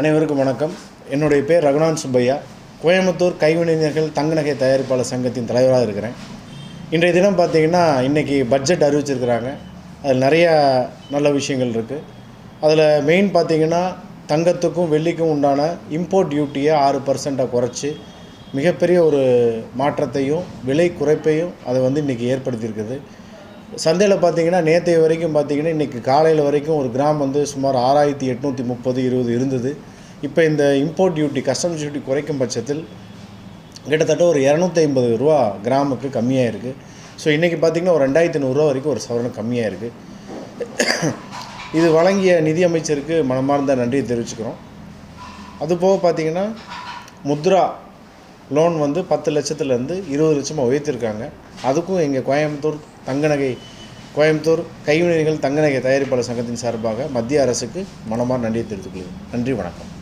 அனைவருக்கும் வணக்கம். என்னுடைய பேர் ரகுநாத் சுப்பையா. கோயம்புத்தூர் கைவினைஞர்கள் தங்கநகை தயாரிப்பாளர் சங்கத்தின் தலைவராக இருக்கிறேன். இன்றைய தினம் பார்த்திங்கன்னா இன்றைக்கி பட்ஜெட் அறிவிச்சிருக்கிறாங்க. அதில் நிறையா நல்ல விஷயங்கள் இருக்குது அதில் மெயின் பார்த்தீங்கன்னா தங்கத்துக்கும் வெள்ளிக்கும் உண்டான இம்போர்ட் டியூட்டியை ஆறு பர்சண்ட்டாக குறைச்சி மிகப்பெரிய ஒரு மாற்றத்தையும் விலை குறைப்பையும் அதை வந்து இன்றைக்கி ஏற்படுத்தியிருக்குது. சந்தையில் பார்த்தீங்கன்னா நேற்றைய வரைக்கும் பார்த்தீங்கன்னா இன்றைக்கி காலையில் வரைக்கும் ஒரு கிராம் வந்து சுமார் ஆறாயிரத்தி எட்நூற்றி முப்பது இருபது இருந்தது. இப்போ இந்த இம்போர்ட் டியூட்டி கஸ்டம்ஸ் டியூட்டி குறைக்கும் பட்சத்தில் கிட்டத்தட்ட ஒரு இரநூத்தி ஐம்பது ரூபா கிராமுக்கு கம்மியாக இருக்குது ஸோ இன்றைக்கி பார்த்திங்கன்னா ஒரு ரெண்டாயிரத்தி நூறுரூவா வரைக்கும் ஒரு சவரன் கம்மியாக இருக்குது இது வழங்கிய நிதியமைச்சருக்கு மனமார்ந்த நன்றியை தெரிவிச்சுக்கிறோம். அதுபோக பார்த்திங்கன்னா முத்ரா லோன் வந்து பத்து லட்சத்துலேருந்து இருபது லட்சமாக உயர்த்திருக்காங்க. அதுக்கும் எங்கள் கோயம்புத்தூர் தங்கநகை கோயம்புத்தூர் கைவினைகள் தங்கநகை தயாரிப்பாளர் சங்கத்தின் சார்பாக மத்திய அரசுக்கு மனமார் நன்றியை தெரிவித்துக் கொள்கிறேன். நன்றி வணக்கம்.